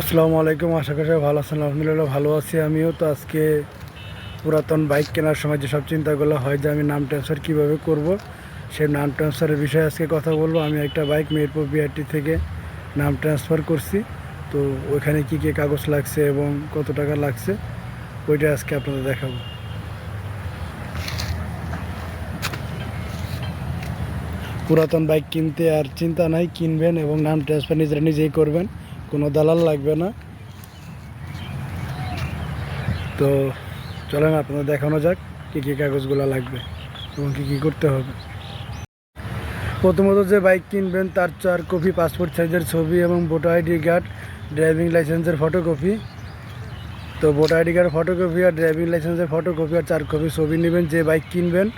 আসসালামু আলাইকুম, আশা করি ভালো আছেন। আলহামদুলিল্লাহ ভালো আছি আমিও। তো আজকে পুরাতন বাইক কেনার সময় যেসব চিন্তাগুলো হয় যে আমি নাম ট্রান্সফার কীভাবে করব সেই নাম ট্রান্সফারের বিষয়ে আজকে কথা বলব। আমি একটা বাইক মিরপুর বিআরটি থেকে নাম ট্রান্সফার করছি। তো ওইখানে কী কী কাগজ লাগছে এবং কত টাকা লাগছে, ওইটা আজকে আপনাদের দেখাবো। পুরাতন বাইক কিনতে আর চিন্তা নাই, কিনবেন এবং নাম ট্রান্সফার নিজেরা নিজেই করবেন। কোনো দালাল লাগবে না। তো চলেন আপনাদের দেখানো যাক কী কী কাগজগুলো লাগবে এবং কী কী করতে হবে। প্রথমত যে বাইক কিনবেন তার চার কপি, পাসপোর্ট সাইজের ছবি এবং ভোটার আইডি কার্ড, ড্রাইভিং লাইসেন্সের ফটোকপি। তো ভোটার আইডি কার্ড, ফটোকপি আর ড্রাইভিং লাইসেন্সের ফটোকপি আর চার কপি ছবি নেবেন যে বাইক কিনবেন।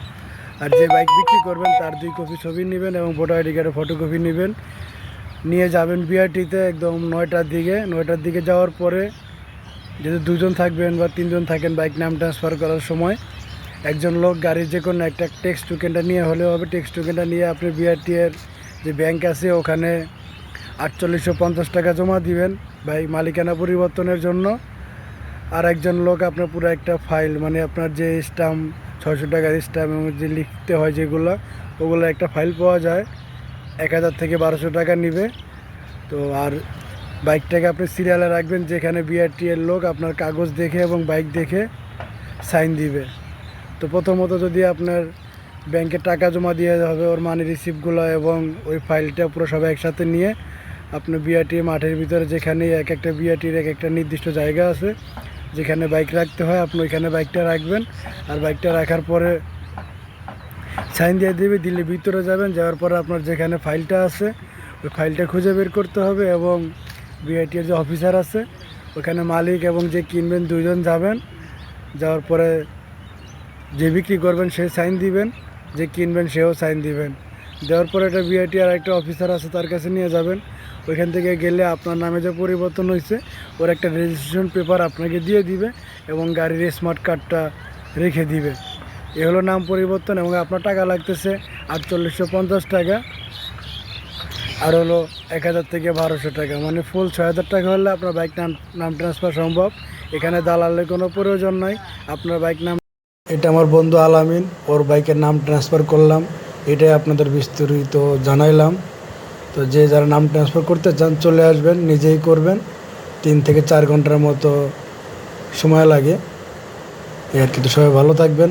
আর যে বাইক বিক্রি করবেন তার দুই কপি ছবি নেবেন এবং ভোটার আইডি কার্ডের ফটোকপি নেবেন। নিয়ে যাবেন বিআরটিতে একদম নয়টার দিকে। নয়টার দিকে যাওয়ার পরে যদি দুজন থাকবেন বা তিনজন থাকেন বাইক নাম ট্রান্সফার করার সময়, একজন লোক গাড়ির যে কোনো একটা টেক্সট টোকেনটা নিয়ে হলেও হবে। টেক্সট টোকেনটা নিয়ে আপনি বিআরটি এর যে ব্যাংক আছে, ওখানে আটচল্লিশশো পঞ্চাশ টাকা জমা দিবেন বাইক মালিকানা পরিবর্তনের জন্য। আর একজন লোক আপনার পুরো একটা ফাইল মানে আপনার যে স্টাম্প ছয়শো টাকার স্টাম্প এবং যে লিখতে হয় যেগুলো, ওগুলো একটা ফাইল পাওয়া যায়। এক হাজার থেকে বারোশো টাকা নিবে। তো আর বাইকটাকে আপনি সিরিয়ালে রাখবেন, যেখানে বিআরটি এর লোক আপনার কাগজ দেখে এবং বাইক দেখে সাইন দিবে। তো প্রথমত যদি আপনার ব্যাংকে টাকা জমা দিয়ে হবে, ওর মানি রিসিপ্টগুলো এবং ওই ফাইলটা পুরো সবাই একসাথে নিয়ে আপনি বিআরটি মাঠের ভিতরে যেখানে এক একটা বিআরটির এক একটা নির্দিষ্ট জায়গা আছে, যেখানে বাইক রাখতে হয়, আপনি ওইখানে বাইকটা রাখবেন। আর বাইকটা রাখার পরে সাইন দিয়ে দেবে, দিল্লি ভিতরে যাবেন, যাওয়ার পরে আপনার যেখানে ফাইলটা আছে, ওই ফাইলটা খুঁজে বের করতে হবে এবং বিআইটির যে অফিসার আছে, ওখানে মালিক এবং যে কিনবেন দুজন যাবেন, যাওয়ার পরে যে বিক্রি করবেন সে সাইন দিবেন, যে কিনবেন সেও সাইন দিবেন। দেওয়ার পরে একটা বিআইটি আর একটা অফিসার আছে তার কাছে নিয়ে যাবেন, ওইখান থেকে গেলে আপনার নামে যে পরিবর্তন হয়েছে, ওর একটা রেজিস্ট্রেশন পেপার আপনাকে দিয়ে দিবে এবং গাড়ির স্মার্ট কার্ডটা রেখে দিবে। এ হলো নাম পরিবর্তন এবং আপনার টাকা লাগতেছে আটচল্লিশশো পঞ্চাশ টাকা। আর হলো এক হাজার থেকে বারোশো টাকা। মানে ফুল ছয় হাজার টাকা হলে আপনার বাইক নাম নাম ট্রান্সফার সম্ভব। এখানে দালালের কোনো প্রয়োজন নাই। আপনার বাইক নাম এটা আমার বন্ধু আলামিন। ওর বাইকের নাম ট্রান্সফার করলাম। এটাই আপনাদের বিস্তারিত জানাইলাম। তো যে যারা নাম ট্রান্সফার করতে চান, চলে আসবেন, নিজেই করবেন। তিন থেকে চার ঘণ্টার মতো সময় লাগে। এই আর কি, তো সবাই ভালো থাকবেন।